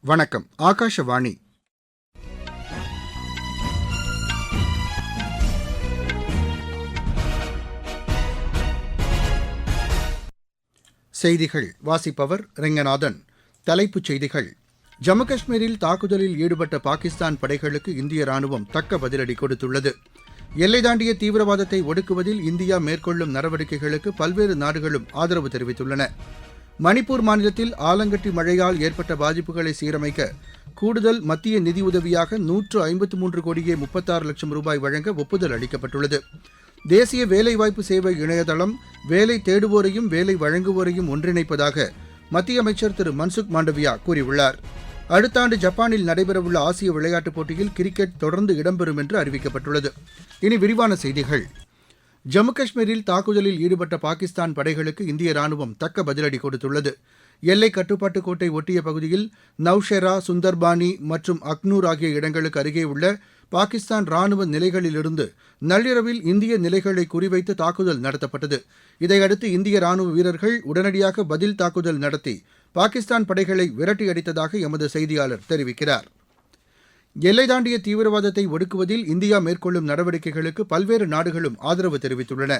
வணக்கம். ஆகாஷவாணி. செய்திகள். வாசிப்பவர் ரெங்கநாதன். தலைப்புச் செய்திகள். ஜம்மு காஷ்மீரில் தாக்குதலில் ஈடுபட்ட பாகிஸ்தான் படைகளுக்கு இந்திய ராணுவம் தக்க பதிலடி கொடுத்துள்ளது. எல்லை தாண்டிய தீவிரவாதத்தை ஒடுக்குவதில் இந்தியா மேற்கொள்ளும் நடவடிக்கைகளுக்கு பல்வேறு நாடுகளும் ஆதரவு தெரிவித்துள்ளன. மணிப்பூர் மாநிலத்தில் ஆலங்கட்டி மழையால் ஏற்பட்ட பாதிப்புகளை சீரமைக்க கூடுதல் மத்திய நிதியுதவியாக நூற்று ஐம்பத்து மூன்று கோடியே முப்பத்தாறு லட்சம் ரூபாய் வழங்க ஒப்புதல் அளிக்கப்பட்டுள்ளது. தேசிய வேலைவாய்ப்பு சேவை இணையதளம் வேலை தேடுவோரையும் வேலை வழங்குவோரையும் ஒன்றிணைப்பதாக மத்திய அமைச்சர் திரு மன்சுக் மாண்டவியா கூறியுள்ளார். அடுத்த ஆண்டு ஜப்பானில் நடைபெறவுள்ள ஆசிய விளையாட்டுப் போட்டியில் கிரிக்கெட் தொடர்ந்து இடம்பெறும் என்று அறிவிக்கப்பட்டுள்ளது. இனி விரிவான செய்திகள். ஜம்மு காஷ்மீரில் தாக்குதலில் ஈடுபட்ட பாகிஸ்தான் படைகளுக்கு இந்திய ராணுவம் தக்க பதிலடி கொடுத்துள்ளது. எல்லை கட்டுப்பாட்டு கோட்டை ஒட்டிய பகுதியில் நவ்ஷெரா சுந்தர்பானி மற்றும் அக்னூர் ஆகிய இடங்களுக்கு அருகே உள்ள பாகிஸ்தான் ராணுவ நிலைகளிலிருந்து நள்ளிரவில் இந்திய நிலைகளை குறிவைத்து தாக்குதல் நடத்தப்பட்டது. இதையடுத்து இந்திய ராணுவ வீரர்கள் உடனடியாக பதில் தாக்குதல் நடத்தி பாகிஸ்தான் படைகளை விரட்டியடித்ததாக எமது செய்தியாளர் தெரிவிக்கிறார். எல்லை தாண்டிய தீவிரவாதத்தை ஒடுக்குவதில் இந்தியா மேற்கொள்ளும் நடவடிக்கைகளுக்கு பல்வேறு நாடுகளும் ஆதரவு தெரிவித்துள்ளன.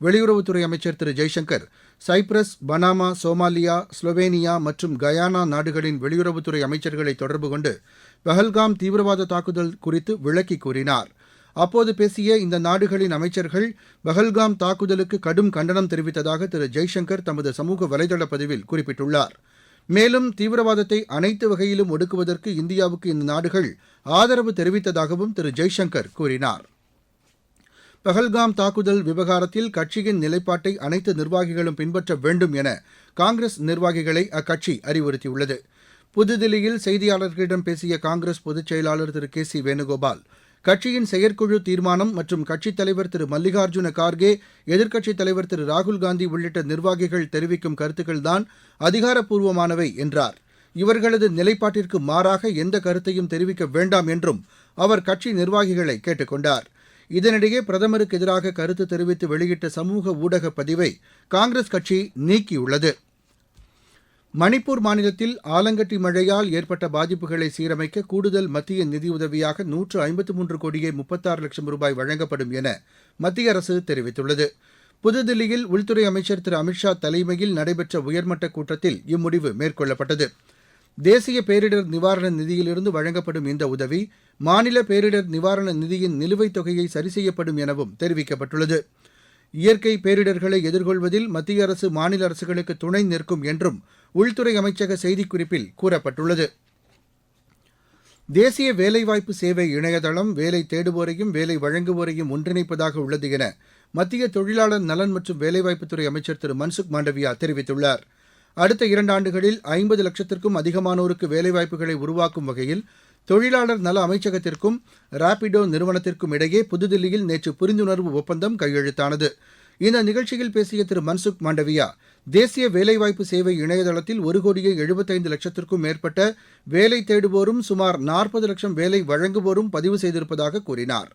வெளியுறவுத்துறை அமைச்சர் திரு. Jaishankar Cyprus Panama Somalia Slovenia மற்றும் கயானா நாடுகளின் வெளியுறவுத்துறை அமைச்சர்களை தொடர்பு கொண்டு பஹல்காம் தீவிரவாத தாக்குதல் குறித்து விளக்கி கூறினார். அப்போது பேசிய இந்த நாடுகளின் அமைச்சர்கள் பஹல்காம் தாக்குதலுக்கு கடும் கண்டனம் தெரிவித்ததாக திரு. ஜெய்சங்கர் தமது சமூக வலைதள பதிவில் குறிப்பிட்டுள்ளார். மேலும் தீவிரவாதத்தை அனைத்து வகையிலும் ஒடுக்குவதற்கு இந்தியாவுக்கு இந்த நாடுகள் ஆதரவு தெரிவித்ததாகவும் திரு ஜெய்சங்கர் கூறினார். பஹல்காம் தாக்குதல் விவகாரத்தில் கட்சியின் நிலைப்பாட்டை அனைத்து நிர்வாகிகளும் பின்பற்ற வேண்டும் என காங்கிரஸ் நிர்வாகிகளை அக்கட்சி அறிவுறுத்தியுள்ளது. புதுதில்லியில் செய்தியாளர்களிடம் பேசிய காங்கிரஸ் பொதுச் செயலாளர் திரு கே சி வேணுகோபால் கட்சியின் செயற்குழு தீர்மானம் மற்றும் கட்சித் தலைவர் திரு மல்லிகார்ஜுன கார்கே எதிர்க்கட்சித் தலைவர் திரு ராகுல்காந்தி உள்ளிட்ட நிர்வாகிகள் தெரிவிக்கும் கருத்துக்கள்தான் அதிகாரப்பூர்வமானவை என்றார். இவர்களது நிலைப்பாட்டிற்கு மாறாக எந்த கருத்தையும் தெரிவிக்க வேண்டாம் என்றும் அவர் கட்சி நிர்வாகிகளை கேட்டுக் கொண்டார் இதனிடையே பிரதமருக்கு எதிராக கருத்து தெரிவித்து வெளியிட்ட சமூக ஊடக பதிவை காங்கிரஸ் கட்சி நீக்கியுள்ளது. மணிப்பூர் மாநிலத்தில் ஆலங்கட்டி மழையால் ஏற்பட்ட பாதிப்புகளை சீரமைக்க கூடுதல் மத்திய நிதியுதவியாக நூற்று ஐம்பத்து மூன்று கோடியே முப்பத்தாறு லட்சம் ரூபாய் வழங்கப்படும் என மத்திய அரசு தெரிவித்துள்ளது. புதுதில்லியில் உள்துறை அமைச்சர் திரு அமித்ஷா தலைமையில் நடைபெற்ற உயர்மட்ட கூட்டத்தில் இம்முடிவு மேற்கொள்ளப்பட்டது. தேசிய பேரிடர் நிவாரண நிதியிலிருந்து வழங்கப்படும் இந்த உதவி மாநில பேரிடர் நிவாரண நிதியின் நிலுவைத் தொகையை சரி செய்யப்படும் எனவும் தெரிவிக்கப்பட்டுள்ளது. இயற்கை பேரிடர்களை எதிர்கொள்வதில் மத்திய அரசு மாநில அரசுகளுக்கு துணை நிற்கும் என்றும் உள்துறை அமைச்சக செய்திக்குறிப்பில் கூறப்பட்டுள்ளது. தேசிய வேலைவாய்ப்பு சேவை இணையதளம் வேலை தேடுவோரையும் வேலை வழங்குவோரையும் ஒன்றிணைப்பதாக உள்ளது என மத்திய தொழிலாளர் நலன் மற்றும் வேலைவாய்ப்புத்துறை அமைச்சர் திரு மன்சுக் மாண்டவியா தெரிவித்துள்ளார். அடுத்த இரண்டு ஆண்டுகளில் ஐம்பது லட்சத்திற்கும் அதிகமானோருக்கு வேலைவாய்ப்புகளை உருவாக்கும் வகையில் தொழிலாளர் நல அமைச்சகத்திற்கும் ராபிடோ நிறுவனத்திற்கும் இடையே புதுதில்லியில் நேற்று புரிந்துணர்வு ஒப்பந்தம் கையெழுத்தானது. இந்த நிகழ்ச்சியில் பேசிய திரு மன்சுக் மாண்டவியா தேசிய வேலைவாய்ப்பு சேவை இணையதளத்தில் ஒரு கோடியே எழுபத்தைந்து லட்சத்திற்கும் மேற்பட்ட வேலை தேடுவோரும் சுமார் நாற்பது லட்சம் வேலை வழங்குவோரும் பதிவு செய்திருப்பதாக கூறினார்.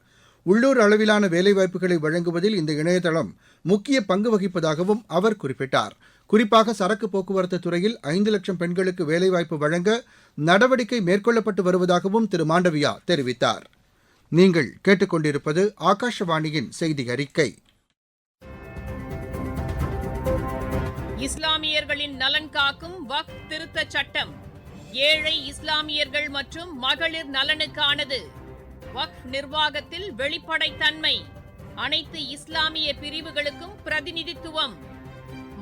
உள்ளூர் அளவிலான வேலைவாய்ப்புகளை வழங்குவதில் இந்த இணையதளம் முக்கிய பங்கு வகிப்பதாகவும் அவர் குறிப்பிட்டார். குறிப்பாக சரக்கு போக்குவரத்து துறையில் ஐந்து லட்சம் பெண்களுக்கு வேலைவாய்ப்பு வழங்க நடவடிக்கை மேற்கொள்ளப்பட்டு வருவதாகவும் திரு. மாண்டவியா தெரிவித்தார். நீங்கள் கேட்டுக்கொண்டிருப்பது ஆகாஷவாணியின் செய்தி அறிக்கை. இஸ்லாமியர்களின் நலன் காக்கும் வக் திருத்த சட்டம். ஏழை இஸ்லாமியர்கள் மற்றும் மகளிர் நலனுக்கானது. வக் நிர்வாகத்தில் வெளிப்படைத்தன்மை. அனைத்து இஸ்லாமிய பிரிவுகளுக்கும் பிரதிநிதித்துவம்.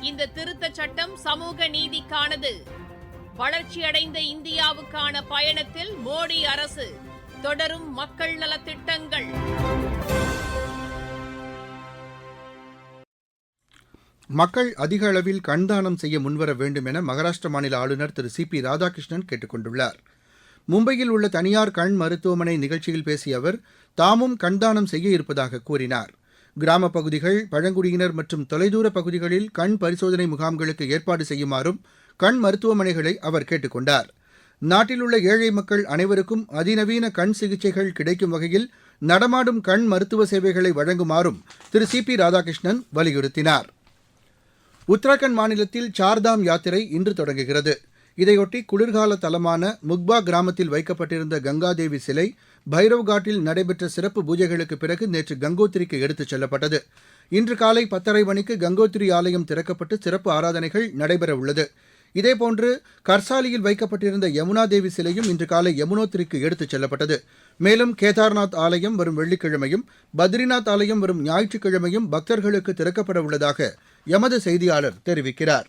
இந்த திருத்த சட்டம் சமூக நீதிக்கானது. வளர்ச்சியடைந்த இந்தியாவுக்கான பயணத்தில் மோடி அரசு தொடரும் மக்கள் நலத்திட்டங்கள். மக்கள் அதிக அளவில் கண்தானம் செய்ய முன்வர வேண்டும் என மகாராஷ்டிர மாநில ஆளுநர் திரு சி பி ராதாகிருஷ்ணன் கேட்டுக் கொண்டுள்ளார். மும்பையில் உள்ள தனியார் கண் மருத்துவமனை நிகழ்ச்சியில் பேசிய அவர் தாமும் கண்தானம் செய்ய இருப்பதாக கூறினார். கிராமப் பகுதிகள் பழங்குடியினர் மற்றும் தொலைதூர பகுதிகளில் கண் பரிசோதனை முகாம்களுக்கு ஏற்பாடு செய்யுமாறும் கண் மருத்துவமனைகளை அவர் கேட்டுக் கொண்டார். நாட்டில் உள்ள ஏழை மக்கள் அனைவருக்கும் அதிநவீன கண் சிகிச்சைகள் கிடைக்கும் வகையில் நடமாடும் கண் மருத்துவ சேவைகளை வழங்குமாறும் திரு சி பி ராதாகிருஷ்ணன் வலியுறுத்தினார். உத்தராகண்ட் மாநிலத்தில் சார்தாம் யாத்திரை இன்று தொடங்குகிறது. இதையொட்டி குளிர்கால தலமான முக்பா கிராமத்தில் வைக்கப்பட்டிருந்த கங்காதேவி சிலை பைரவ் காட்டில் நடைபெற்ற சிறப்பு பூஜைகளுக்கு பிறகு நேற்று கங்கோத்திரிக்கு எடுத்துச் செல்லப்பட்டது. இன்று காலை பத்தரை மணிக்கு கங்கோத்திரி ஆலயம் திறக்கப்பட்டு சிறப்பு ஆராதனைகள் நடைபெறவுள்ளது இதேபோன்று கர்சாலியில் வைக்கப்பட்டிருந்த யமுனா தேவி சிலையும் இன்று காலை யமுனோத்திரிக்கு எடுத்துச் செல்லப்பட்டது. மேலும் கேதார்நாத் ஆலயம் வரும் வெள்ளிக்கிழமையும் பத்ரிநாத் ஆலயம் வரும் ஞாயிற்றுக்கிழமையும் பக்தர்களுக்கு திறக்கப்பட உள்ளதாக எமது செய்தியாளர் தெரிவிக்கிறார்.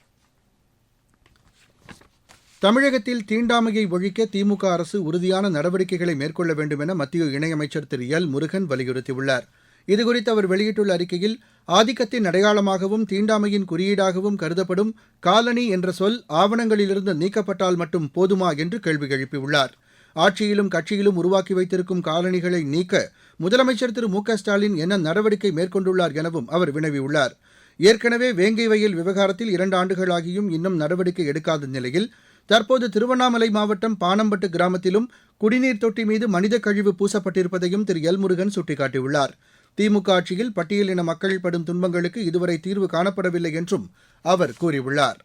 தமிழகத்தில் தீண்டாமையை ஒழிக்க திமுக அரசு உறுதியான நடவடிக்கைகளை மேற்கொள்ள வேண்டும் என மத்திய இணையமைச்சர் திரு எல் முருகன் வலியுறுத்தியுள்ளார். இதுகுறித்து அவர் வெளியிட்டுள்ள அறிக்கையில் ஆதிக்கத்தின் அடையாளமாகவும் தீண்டாமையின் குறியீடாகவும் கருதப்படும் காலனி என்ற சொல் ஆவணங்களிலிருந்து நீக்கப்பட்டால் மட்டும் போதுமா என்று கேள்வி எழுப்பியுள்ளார். ஆட்சியிலும் கட்சியிலும் உருவாக்கி வைத்திருக்கும் காலனிகளை நீக்க முதலமைச்சர் திரு மு க ஸ்டாலின் என்ன நடவடிக்கை மேற்கொண்டுள்ளார் எனவும் அவர் வினவியுள்ளார். ஏற்கனவே வேங்கை வயல் விவகாரத்தில் இரண்டு ஆண்டுகளாகியும் இன்னும் நடவடிக்கை எடுக்காத நிலையில் தற்போது திருவண்ணாமலை மாவட்டம் பானம்பட்டு கிராமத்திலும் குடிநீர் தொட்டி மீது மனித கழிவு பூசப்பட்டிருப்பதையும் திரு எல் முருகன் சுட்டிக்காட்டியுள்ளார். திமுக ஆட்சியில் பட்டியலின மக்கள் படும் துன்பங்களுக்கு இதுவரை தீர்வு காணப்படவில்லை என்றும் அவர் கூறியுள்ளார்.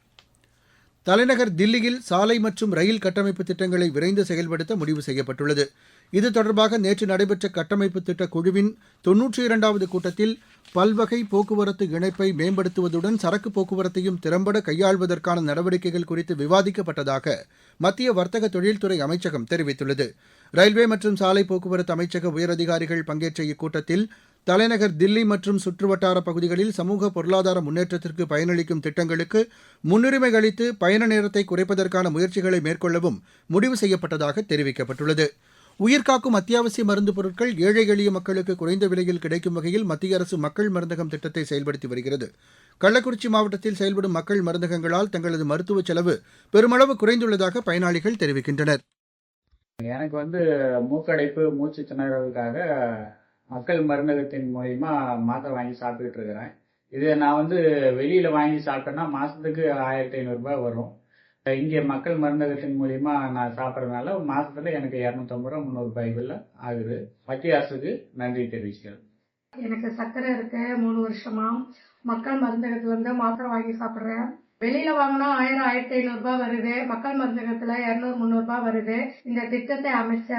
தலைநகர் தில்லியில் சாலை மற்றும் ரயில் கட்டமைப்பு திட்டங்களை விரைந்து செயல்படுத்த முடிவு செய்யப்பட்டுள்ளது. இது தொடர்பாக நேற்று நடைபெற்ற கட்டமைப்பு திட்ட குழுவின் தொன்னூற்றி இரண்டாவது கூட்டத்தில் பல்வகை போக்குவரத்து இணைப்பை மேம்படுத்துவதுடன் சரக்கு போக்குவரத்தையும் திறம்பட கையாள்வதற்கான நடவடிக்கைகள் குறித்து விவாதிக்கப்பட்டதாக மத்திய வர்த்தக தொழில்துறை அமைச்சகம் தெரிவித்துள்ளது. ரயில்வே மற்றும் சாலை போக்குவரத்து அமைச்சக உயரதிகாரிகள் பங்கேற்ற இக்கூட்டத்தில் தலைநகர் தில்லி மற்றும் சுற்றுவட்டார பகுதிகளில் சமூக பொருளாதார முன்னேற்றத்திற்கு பயனளிக்கும் திட்டங்களுக்கு முன்னுரிமை அளித்து பயண நேரத்தை குறைப்பதற்கான முயற்சிகளை மேற்கொள்ளவும் முடிவு செய்யப்பட்டதாக தெரிவிக்கப்பட்டுள்ளது. உயிர்காக்கும் அத்தியாவசிய மருந்து பொருட்கள் ஏழை எளிய மக்களுக்கு குறைந்த விலையில் கிடைக்கும் வகையில் மத்திய அரசு மக்கள் மருந்தகம் திட்டத்தை செயல்படுத்தி வருகிறது. கள்ளக்குறிச்சி மாவட்டத்தில் செயல்படும் மக்கள் மருந்தகங்களால் தங்களது மருத்துவ செலவு பெருமளவு குறைந்துள்ளதாக பயனாளிகள் தெரிவிக்கின்றனர். எனக்கு வந்து மூக்கடைப்பு மூச்சு திணறலுக்காக மக்கள் மருந்தகத்தின் மூலியமா மாத்திரை வாங்கி சாப்பிட்டுட்டு இருக்கிறேன். இது நான் வந்து வெளியில வாங்கி சாப்பிட்டேன்னா மாசத்துக்கு ஆயிரத்தி ஐநூறு ரூபாய் வரும். இங்கே மக்கள் மருந்தகத்தின் மூலியமா நான் சாப்பிட்றதுனால மாசத்துல எனக்கு இரநூத்தம்பது ரூபா முந்நூறு ரூபாய்க்குள்ள ஆகுது. மத்திய அரசுக்கு நன்றி தெரிவிக்கிறேன் எனக்கு சர்க்கரை இருக்கு மூணு வருஷமா. மக்கள் மருந்தகத்துல இருந்து மாத்திரை வாங்கி சாப்பிடுறேன். வெளியில வாங்கினா ஆயிரம் ஆயிரத்தி ஐநூறு ரூபாய் வருது. மக்கள் மருந்தகத்துல இருநூறு முந்நூறு ரூபாய் வருது. இந்த திட்டத்தை அமைச்ச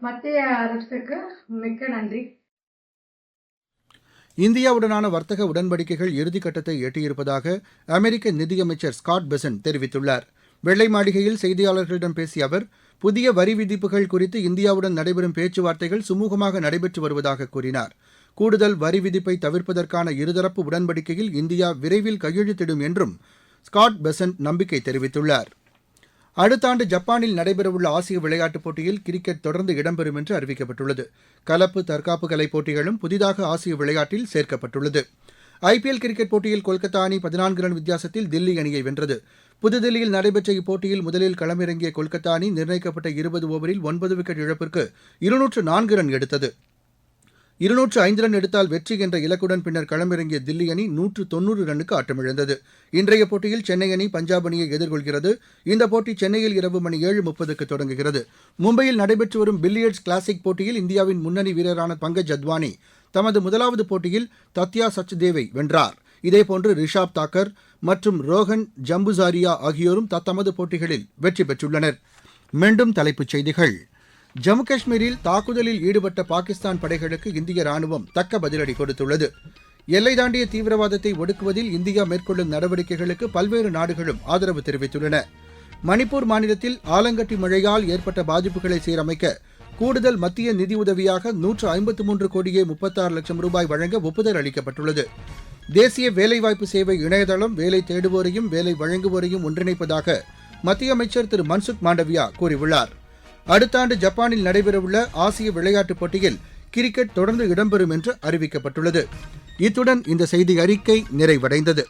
மத்திய அரசுக்கு மிக்க நன்றி. இந்தியாவுடனான வர்த்தக உடன்படிக்கைகள் இறுதிக்கட்டத்தை எட்டியிருப்பதாக அமெரிக்க நிதியமைச்சர் ஸ்காட் பெசன் தெரிவித்துள்ளார். வெள்ளை மாளிகையில் செய்தியாளர்களிடம் பேசிய அவர் புதிய வரி விதிப்புகள் குறித்து இந்தியாவுடன் நடைபெறும் பேச்சுவார்த்தைகள் சுமூகமாக நடைபெற்று வருவதாக கூறினார். கூடுதல் வரி விதிப்பை தவிர்ப்பதற்கான இருதரப்பு உடன்படிக்கையில் இந்தியா விரைவில் கையெழுத்திடும் என்றும் ஸ்காட் பெசன்ட் நம்பிக்கை தெரிவித்துள்ளார். அடுத்த ஆண்டு ஜப்பானில் நடைபெறவுள்ள ஆசிய விளையாட்டுப் போட்டியில் கிரிக்கெட் தொடர்ந்து இடம்பெறும் என்று அறிவிக்கப்பட்டுள்ளது. கலப்பு தற்காப்பு கலை போட்டிகளும் புதிதாக ஆசிய விளையாட்டில் சேர்க்கப்பட்டுள்ளது. ஐபிஎல் கிரிக்கெட் போட்டியில் கொல்கத்தா அணி பதினான்கு ரன் வித்தியாசத்தில் தில்லி அணியை வென்றது. புதுதில்லியில் நடைபெற்ற இப்போட்டியில் முதலில் களமிறங்கிய கொல்கத்தா அணி நிர்ணயிக்கப்பட்ட இருபது ஓவரில் ஒன்பது விக்கெட் இழப்பிற்கு இருநூற்று நான்கு ரன் எடுத்தது. இருநூற்று ஐந்து ரன் எடுத்தால் வெற்றி என்ற இலக்குடன் பின்னர் களமிறங்கிய தில்லி அணி நூற்று தொன்னூறு ரன்னுக்கு ஆட்டமிழந்தது. இன்றைய போட்டியில் சென்னை அணி பஞ்சாப் அணியை எதிர்கொள்கிறது. இந்த போட்டி சென்னையில் இரவு மணி ஏழு முப்பதுக்கு தொடங்குகிறது. மும்பையில் நடைபெற்று வரும் பில்லியர்ட்ஸ் கிளாசிக் போட்டியில் இந்தியாவின் முன்னணி வீரரான பங்கஜ் அத்வானி தமது முதலாவது போட்டியில் தத்யா சச்தேவை வென்றார். இதேபோன்று ரிஷாப் தாக்கர் மற்றும் ரோஹன் ஜம்புசாரியா ஆகியோரும் தத்தமது போட்டிகளில் வெற்றி பெற்றுள்ளனர். மீண்டும் தலைப்புச் செய்திகள். ஜம்மு காஷ்மீரில் தாக்குதலில் ஈடுபட்ட பாகிஸ்தான் படைகளுக்கு இந்திய ராணுவம் தக்க பதிலடி கொடுத்துள்ளது. எல்லை தாண்டிய தீவிரவாதத்தை ஒடுக்குவதில் இந்தியா மேற்கொள்ளும் நடவடிக்கைகளுக்கு பல்வேறு நாடுகளும் ஆதரவு தெரிவித்துள்ளன. மணிப்பூர் மாநிலத்தில் ஆலங்கட்டி மழையால் ஏற்பட்ட பாதிப்புகளை சீரமைக்க கூடுதல் மத்திய நிதியுதவியாக நூற்று ஐம்பத்து மூன்று கோடியே முப்பத்தாறு லட்சம் ரூபாய் வழங்க ஒப்புதல் அளிக்கப்பட்டுள்ளது. தேசிய வேலைவாய்ப்பு சேவை இணையதளம் வேலை தேடுவோரையும் வேலை வழங்குவோரையும் ஒன்றிணைப்பதாக மத்திய அமைச்சர் திரு மன்சுக் மாண்டவியா கூறியுள்ளார். அடுத்த ஆண்டு ஜப்பானில் நடைபெறவுள்ள ஆசிய விளையாட்டுப் போட்டியில் கிரிக்கெட் தொடர்ந்து இடம்பெறும் என்று அறிவிக்கப்பட்டுள்ளது. இத்துடன் இந்த செய்தி அறிக்கை நிறைவடைந்தது.